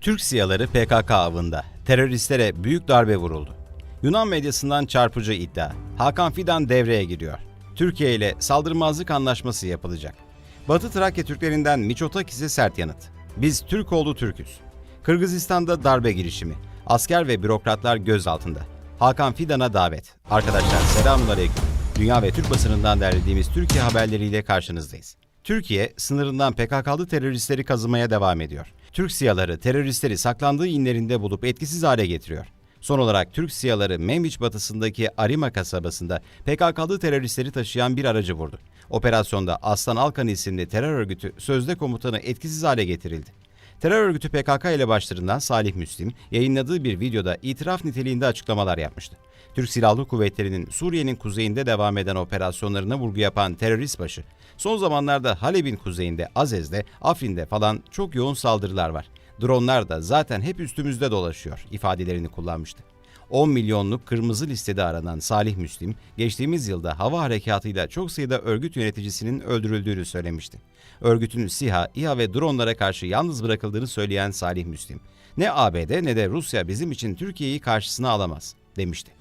Türk siyaları PKK avında. Teröristlere büyük darbe vuruldu. Yunan medyasından çarpıcı iddia. Hakan Fidan devreye giriyor. Türkiye ile saldırmazlık anlaşması yapılacak. Batı Trakya Türklerinden Miçotakis'e sert yanıt. Biz Türk oldu Türküz. Kırgızistan'da darbe girişimi. Asker ve bürokratlar gözaltında. Hakan Fidan'a davet. Arkadaşlar selamünaleyküm. Dünya ve Türk basınından derlediğimiz Türkiye haberleriyle karşınızdayız. Türkiye sınırından PKK'lı teröristleri kazımaya devam ediyor. Türk siyaları teröristleri saklandığı inlerinde bulup etkisiz hale getiriyor. Son olarak Türk siyaları Membiç batısındaki Arima kasabasında PKK'lı teröristleri taşıyan bir aracı vurdu. Operasyonda Aslan Alkan isimli terör örgütü sözde komutanı etkisiz hale getirildi. Terör örgütü PKK ile başlarından Salih Müslim yayınladığı bir videoda itiraf niteliğinde açıklamalar yapmıştı. Türk Silahlı Kuvvetleri'nin Suriye'nin kuzeyinde devam eden operasyonlarına vurgu yapan terörist başı, son zamanlarda Halep'in kuzeyinde, Azez'de, Afrin'de falan çok yoğun saldırılar var. Dronlar da zaten hep üstümüzde dolaşıyor ifadelerini kullanmıştı. 10 milyonluk kırmızı listede aranan Salih Müslim, geçtiğimiz yılda hava harekatıyla çok sayıda örgüt yöneticisinin öldürüldüğünü söylemişti. Örgütün SİHA, İHA ve dronlara karşı yalnız bırakıldığını söyleyen Salih Müslim, ne ABD ne de Rusya bizim için Türkiye'yi karşısına alamaz demişti.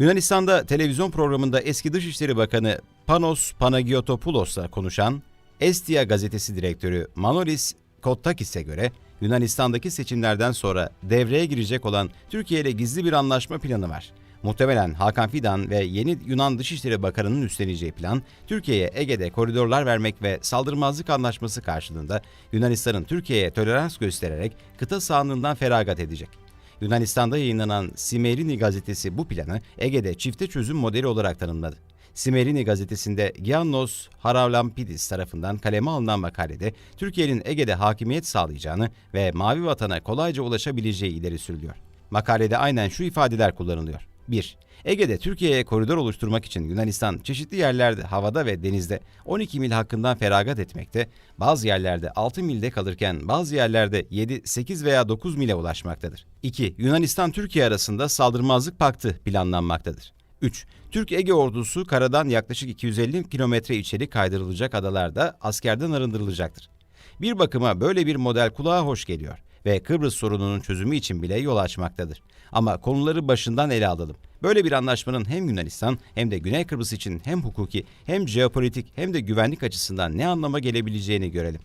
Yunanistan'da televizyon programında eski Dışişleri Bakanı Panos Panagiotopoulos konuşan Estia gazetesi direktörü Manolis Kottakis'e göre Yunanistan'daki seçimlerden sonra devreye girecek olan Türkiye ile gizli bir anlaşma planı var. Muhtemelen Hakan Fidan ve yeni Yunan Dışişleri Bakanı'nın üstleneceği plan, Türkiye'ye Ege'de koridorlar vermek ve saldırmazlık anlaşması karşılığında Yunanistan'ın Türkiye'ye tolerans göstererek kıta sahanlığından feragat edecek. Yunanistan'da yayınlanan Simerini gazetesi bu planı Ege'de çifte çözüm modeli olarak tanımladı. Simerini gazetesinde Giannos Haralampidis tarafından kaleme alınan makalede Türkiye'nin Ege'de hakimiyet sağlayacağını ve Mavi Vatan'a kolayca ulaşabileceği ileri sürülüyor. Makalede aynen şu ifadeler kullanılıyor. 1. Ege'de Türkiye'ye koridor oluşturmak için Yunanistan çeşitli yerlerde havada ve denizde 12 mil hakkından feragat etmekte, bazı yerlerde 6 milde kalırken bazı yerlerde 7, 8 veya 9 mile ulaşmaktadır. 2. Yunanistan-Türkiye arasında saldırmazlık paktı planlanmaktadır. 3. Türk Ege ordusu karadan yaklaşık 250 kilometre içeri kaydırılacak adalarda askerden arındırılacaktır. Bir bakıma böyle bir model kulağa hoş geliyor ve Kıbrıs sorununun çözümü için bile yol açmaktadır. Ama konuları başından ele alalım. Böyle bir anlaşmanın hem Yunanistan hem de Güney Kıbrıs için hem hukuki hem jeopolitik hem de güvenlik açısından ne anlama gelebileceğini görelim.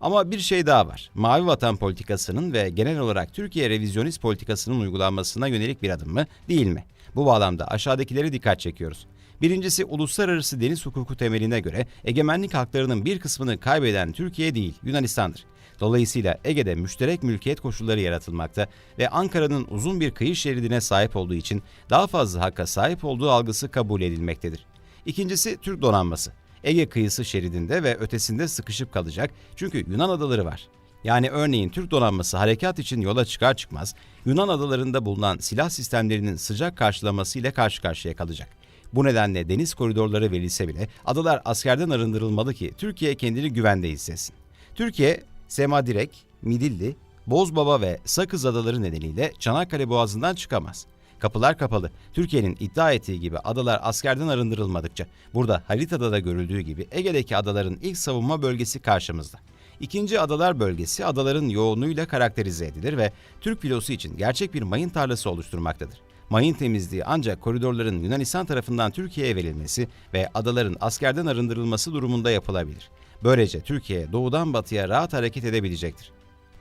Ama bir şey daha var. Mavi Vatan politikasının ve genel olarak Türkiye revizyonist politikasının uygulanmasına yönelik bir adım mı, değil mi? Bu bağlamda aşağıdakileri dikkat çekiyoruz. Birincisi uluslararası deniz hukuku temeline göre egemenlik haklarının bir kısmını kaybeden Türkiye değil Yunanistan'dır. Dolayısıyla Ege'de müşterek mülkiyet koşulları yaratılmakta ve Ankara'nın uzun bir kıyı şeridine sahip olduğu için daha fazla hakka sahip olduğu algısı kabul edilmektedir. İkincisi Türk donanması. Ege kıyısı şeridinde ve ötesinde sıkışıp kalacak çünkü Yunan adaları var. Yani örneğin Türk donanması harekat için yola çıkar çıkmaz Yunan adalarında bulunan silah sistemlerinin sıcak karşılaması ile karşı karşıya kalacak. Bu nedenle deniz koridorları verilse bile adalar askerden arındırılmalı ki Türkiye kendini güvende hissetsin. Türkiye, Semadirek, Midilli, Bozbaba ve Sakız adaları nedeniyle Çanakkale Boğazı'ndan çıkamaz. Kapılar kapalı. Türkiye'nin iddia ettiği gibi adalar askerden arındırılmadıkça burada haritada da görüldüğü gibi Ege'deki adaların ilk savunma bölgesi karşımızda. İkinci adalar bölgesi adaların yoğunluğuyla karakterize edilir ve Türk filosu için gerçek bir mayın tarlası oluşturmaktadır. Mayın temizliği ancak koridorların Yunanistan tarafından Türkiye'ye verilmesi ve adaların askerden arındırılması durumunda yapılabilir. Böylece Türkiye doğudan batıya rahat hareket edebilecektir.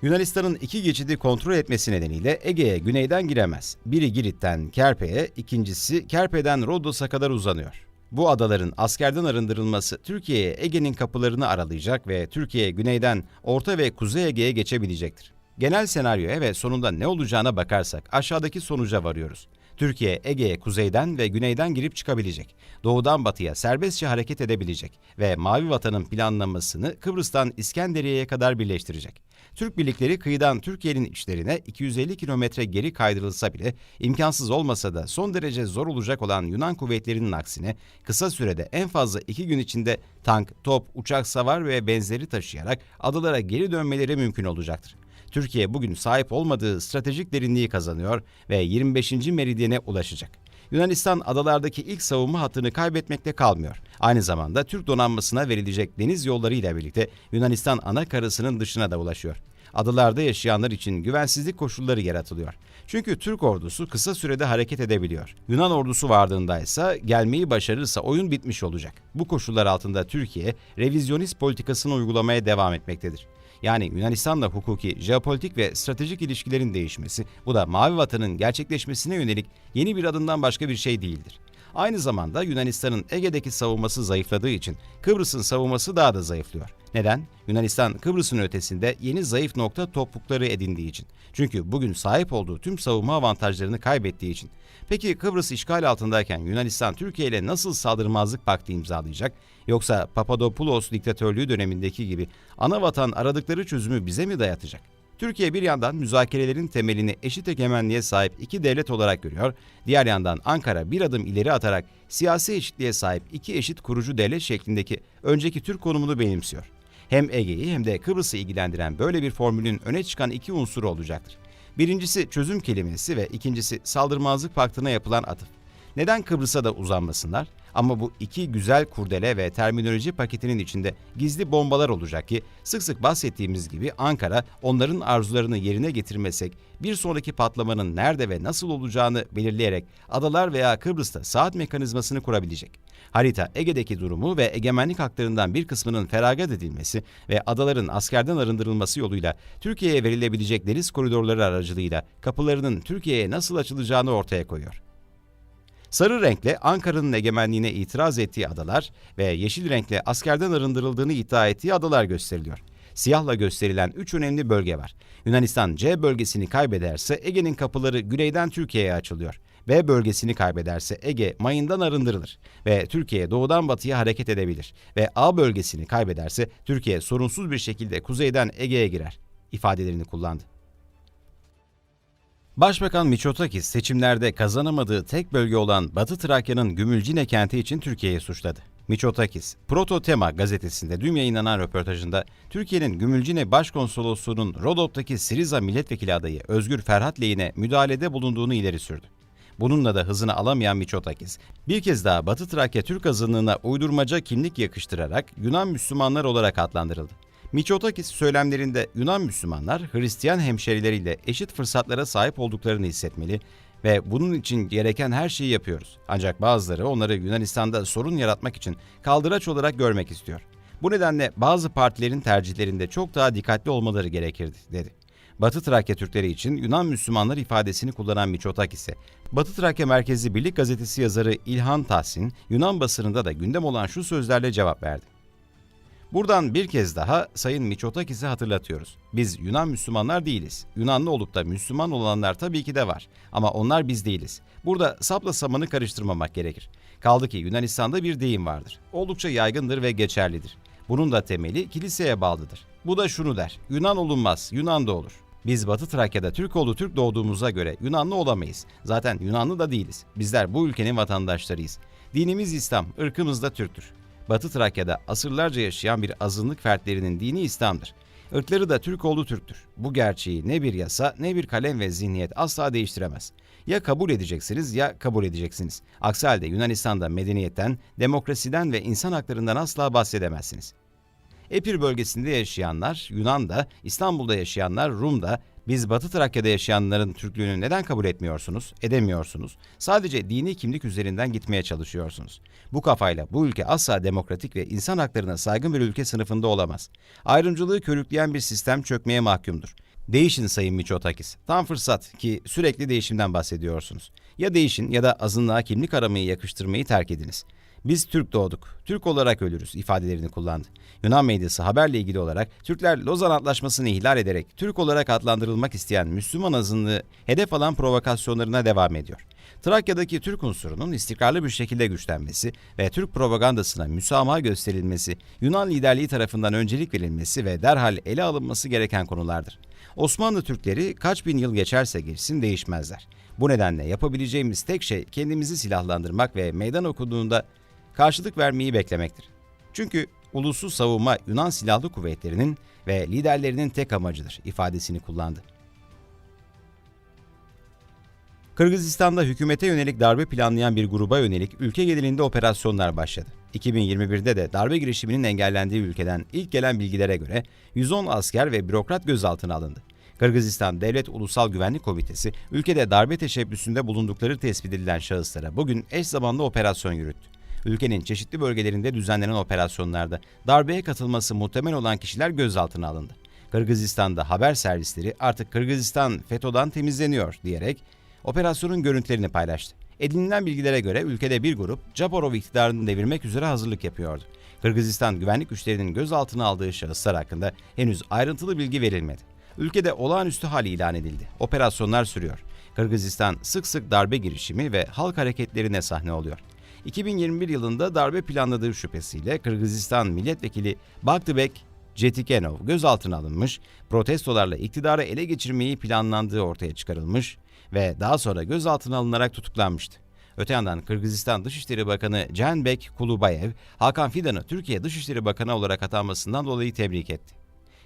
Yunanistan'ın iki geçidi kontrol etmesi nedeniyle Ege'ye güneyden giremez. Biri Girit'ten Kerpe'ye, ikincisi Kerpe'den Rodos'a kadar uzanıyor. Bu adaların askerden arındırılması Türkiye'ye Ege'nin kapılarını aralayacak ve Türkiye güneyden Orta ve Kuzey Ege'ye geçebilecektir. Genel senaryoya ve sonunda ne olacağına bakarsak aşağıdaki sonuca varıyoruz. Türkiye Ege'ye kuzeyden ve güneyden girip çıkabilecek. Doğudan batıya serbestçe hareket edebilecek ve Mavi Vatan'ın planlamasını Kıbrıs'tan İskenderiye'ye kadar birleştirecek. Türk birlikleri kıyıdan Türkiye'nin içlerine 250 kilometre geri kaydırılsa bile imkansız olmasa da son derece zor olacak olan Yunan kuvvetlerinin aksine kısa sürede en fazla iki gün içinde tank, top, uçak, savar ve benzeri taşıyarak adalara geri dönmeleri mümkün olacaktır. Türkiye bugün sahip olmadığı stratejik derinliği kazanıyor ve 25. meridyene ulaşacak. Yunanistan adalardaki ilk savunma hattını kaybetmekle kalmıyor. Aynı zamanda Türk donanmasına verilecek deniz yolları ile birlikte Yunanistan ana karasının dışına da ulaşıyor. Adalarda yaşayanlar için güvensizlik koşulları yaratılıyor. Çünkü Türk ordusu kısa sürede hareket edebiliyor. Yunan ordusu vardığında ise gelmeyi başarırsa oyun bitmiş olacak. Bu koşullar altında Türkiye revizyonist politikasını uygulamaya devam etmektedir. Yani Yunanistan'la hukuki, jeopolitik ve stratejik ilişkilerin değişmesi, bu da Mavi Vatan'ın gerçekleşmesine yönelik yeni bir adımdan başka bir şey değildir. Aynı zamanda Yunanistan'ın Ege'deki savunması zayıfladığı için Kıbrıs'ın savunması daha da zayıflıyor. Neden? Yunanistan Kıbrıs'ın ötesinde yeni zayıf nokta toplulukları edindiği için. Çünkü bugün sahip olduğu tüm savunma avantajlarını kaybettiği için. Peki Kıbrıs işgal altındayken Yunanistan Türkiye ile nasıl saldırmazlık paktı imzalayacak? Yoksa Papadopoulos diktatörlüğü dönemindeki gibi ana vatan aradıkları çözümü bize mi dayatacak? Türkiye bir yandan müzakerelerin temelini eşit egemenliğe sahip iki devlet olarak görüyor, diğer yandan Ankara bir adım ileri atarak siyasi eşitliğe sahip iki eşit kurucu devlet şeklindeki önceki Türk konumunu benimsiyor. Hem Ege'yi hem de Kıbrıs'ı ilgilendiren böyle bir formülün öne çıkan iki unsuru olacaktır. Birincisi çözüm kelimesi ve ikincisi saldırmazlık paktına yapılan atıf. Neden Kıbrıs'a da uzanmasınlar? Ama bu iki güzel kurdele ve terminoloji paketinin içinde gizli bombalar olacak ki sık sık bahsettiğimiz gibi Ankara onların arzularını yerine getirmesek bir sonraki patlamanın nerede ve nasıl olacağını belirleyerek adalar veya Kıbrıs'ta saat mekanizmasını kurabilecek. Harita Ege'deki durumu ve egemenlik haklarından bir kısmının feragat edilmesi ve adaların askerden arındırılması yoluyla Türkiye'ye verilebilecek deniz koridorları aracılığıyla kapılarının Türkiye'ye nasıl açılacağını ortaya koyuyor. Sarı renkle Ankara'nın egemenliğine itiraz ettiği adalar ve yeşil renkle askerden arındırıldığını iddia ettiği adalar gösteriliyor. Siyahla gösterilen üç önemli bölge var. Yunanistan C bölgesini kaybederse Ege'nin kapıları güneyden Türkiye'ye açılıyor. B bölgesini kaybederse Ege mayından arındırılır ve Türkiye doğudan batıya hareket edebilir ve A bölgesini kaybederse Türkiye sorunsuz bir şekilde kuzeyden Ege'ye girer ifadelerini kullandı. Başbakan Miçotakis seçimlerde kazanamadığı tek bölge olan Batı Trakya'nın Gümülcine kenti için Türkiye'yi suçladı. Miçotakis, Proto Tema gazetesinde dün yayınlanan röportajında Türkiye'nin Gümülcine Başkonsolosluğu'nun Rodop'taki Siriza milletvekili adayı Özgür Ferhat lehine müdahalede bulunduğunu ileri sürdü. Bununla da hızını alamayan Miçotakis, bir kez daha Batı Trakya Türk azınlığına uydurmaca kimlik yakıştırarak Yunan Müslümanlar olarak adlandırıldı. Miçotakis söylemlerinde Yunan Müslümanlar Hristiyan hemşerileriyle eşit fırsatlara sahip olduklarını hissetmeli ve bunun için gereken her şeyi yapıyoruz. Ancak bazıları onları Yunanistan'da sorun yaratmak için kaldıraç olarak görmek istiyor. Bu nedenle bazı partilerin tercihlerinde çok daha dikkatli olmaları gerekirdi, dedi. Batı Trakya Türkleri için Yunan Müslümanlar ifadesini kullanan Miçotakis ise, Batı Trakya Merkezi Birlik Gazetesi yazarı İlhan Tahsin, Yunan basınında da gündem olan şu sözlerle cevap verdi. Buradan bir kez daha Sayın Miçotakis'i hatırlatıyoruz. Biz Yunan Müslümanlar değiliz. Yunanlı olup da Müslüman olanlar tabii ki de var. Ama onlar biz değiliz. Burada sapla samanı karıştırmamak gerekir. Kaldı ki Yunanistan'da bir deyim vardır. Oldukça yaygındır ve geçerlidir. Bunun da temeli kiliseye bağlıdır. Bu da şunu der. Yunan olunmaz, Yunan da olur. Biz Batı Trakya'da Türk oğlu Türk doğduğumuza göre Yunanlı olamayız. Zaten Yunanlı da değiliz. Bizler bu ülkenin vatandaşlarıyız. Dinimiz İslam, ırkımız da Türktür. Batı Trakya'da asırlarca yaşayan bir azınlık fertlerinin dini İslam'dır. Irkları da Türk oğlu Türktür. Bu gerçeği ne bir yasa ne bir kalem ve zihniyet asla değiştiremez. Ya kabul edeceksiniz ya kabul edeceksiniz. Aksi halde Yunanistan'da medeniyetten, demokrasiden ve insan haklarından asla bahsedemezsiniz. Epir bölgesinde yaşayanlar, Yunan'da, İstanbul'da yaşayanlar, Rum'da, biz Batı Trakya'da yaşayanların Türklüğünü neden kabul etmiyorsunuz, edemiyorsunuz? Sadece dini kimlik üzerinden gitmeye çalışıyorsunuz. Bu kafayla bu ülke asla demokratik ve insan haklarına saygın bir ülke sınıfında olamaz. Ayrımcılığı körükleyen bir sistem çökmeye mahkumdur. Değişin Sayın Miçotakis. Tam fırsat ki sürekli değişimden bahsediyorsunuz. Ya değişin ya da azınlığa kimlik aramayı yakıştırmayı terk ediniz. Biz Türk doğduk, Türk olarak ölürüz ifadelerini kullandı. Yunan medyası haberle ilgili olarak Türkler Lozan Antlaşması'nı ihlal ederek Türk olarak adlandırılmak isteyen Müslüman azınlığı hedef alan provokasyonlarına devam ediyor. Trakya'daki Türk unsurunun istikrarlı bir şekilde güçlenmesi ve Türk propagandasına müsamaha gösterilmesi, Yunan liderliği tarafından öncelik verilmesi ve derhal ele alınması gereken konulardır. Osmanlı Türkleri kaç bin yıl geçerse geçsin değişmezler. Bu nedenle yapabileceğimiz tek şey kendimizi silahlandırmak ve meydan okuduğunda karşılık vermeyi beklemektir. Çünkü ulusu savunma Yunan Silahlı Kuvvetleri'nin ve liderlerinin tek amacıdır ifadesini kullandı. Kırgızistan'da hükümete yönelik darbe planlayan bir gruba yönelik ülke genelinde operasyonlar başladı. 2021'de de darbe girişiminin engellendiği ülkeden ilk gelen bilgilere göre 110 asker ve bürokrat gözaltına alındı. Kırgızistan Devlet Ulusal Güvenlik Komitesi ülkede darbe teşebbüsünde bulundukları tespit edilen şahıslara bugün eş zamanlı operasyon yürüttü. Ülkenin çeşitli bölgelerinde düzenlenen operasyonlarda darbeye katılması muhtemel olan kişiler gözaltına alındı. Kırgızistan'da haber servisleri artık Kırgızistan FETÖ'den temizleniyor diyerek operasyonun görüntülerini paylaştı. Edinilen bilgilere göre ülkede bir grup Japarov iktidarını devirmek üzere hazırlık yapıyordu. Kırgızistan güvenlik güçlerinin gözaltına aldığı şahıslar hakkında henüz ayrıntılı bilgi verilmedi. Ülkede olağanüstü hal ilan edildi. Operasyonlar sürüyor. Kırgızistan sık sık darbe girişimi ve halk hareketlerine sahne oluyor. 2021 yılında darbe planladığı şüphesiyle Kırgızistan milletvekili Baktibek Cetikenov gözaltına alınmış, protestolarla iktidarı ele geçirmeyi planlandığı ortaya çıkarılmış ve daha sonra gözaltına alınarak tutuklanmıştı. Öte yandan Kırgızistan Dışişleri Bakanı Canbek Kulubayev, Hakan Fidan'ı Türkiye Dışişleri Bakanı olarak atanmasından dolayı tebrik etti.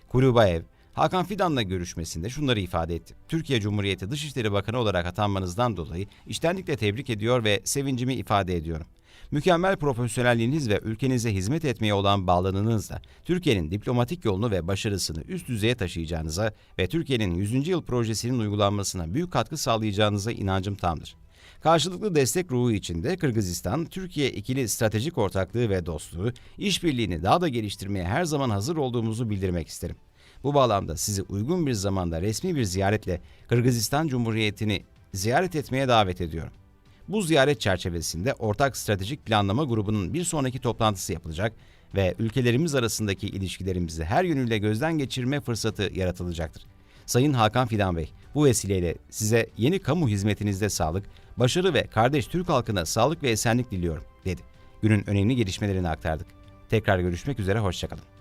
Kulubayev, Hakan Fidan'la görüşmesinde şunları ifade etti. Türkiye Cumhuriyeti Dışişleri Bakanı olarak atanmanızdan dolayı içtenlikle tebrik ediyor ve sevincimi ifade ediyorum. Mükemmel profesyonelliğiniz ve ülkenize hizmet etmeye olan bağlılığınızla Türkiye'nin diplomatik yolunu ve başarısını üst düzeye taşıyacağınıza ve Türkiye'nin 100. yıl projesinin uygulanmasına büyük katkı sağlayacağınıza inancım tamdır. Karşılıklı destek ruhu içinde Kırgızistan, Türkiye ikili stratejik ortaklığı ve dostluğu, işbirliğini daha da geliştirmeye her zaman hazır olduğumuzu bildirmek isterim. Bu bağlamda sizi uygun bir zamanda resmi bir ziyaretle Kırgızistan Cumhuriyeti'ni ziyaret etmeye davet ediyorum. Bu ziyaret çerçevesinde Ortak Stratejik Planlama Grubu'nun bir sonraki toplantısı yapılacak ve ülkelerimiz arasındaki ilişkilerimizi her yönüyle gözden geçirme fırsatı yaratılacaktır. Sayın Hakan Fidan Bey, bu vesileyle size yeni kamu hizmetinizde sağlık, başarı ve kardeş Türk halkına sağlık ve esenlik diliyorum, dedi. Günün önemli gelişmelerini aktardık. Tekrar görüşmek üzere, hoşçakalın.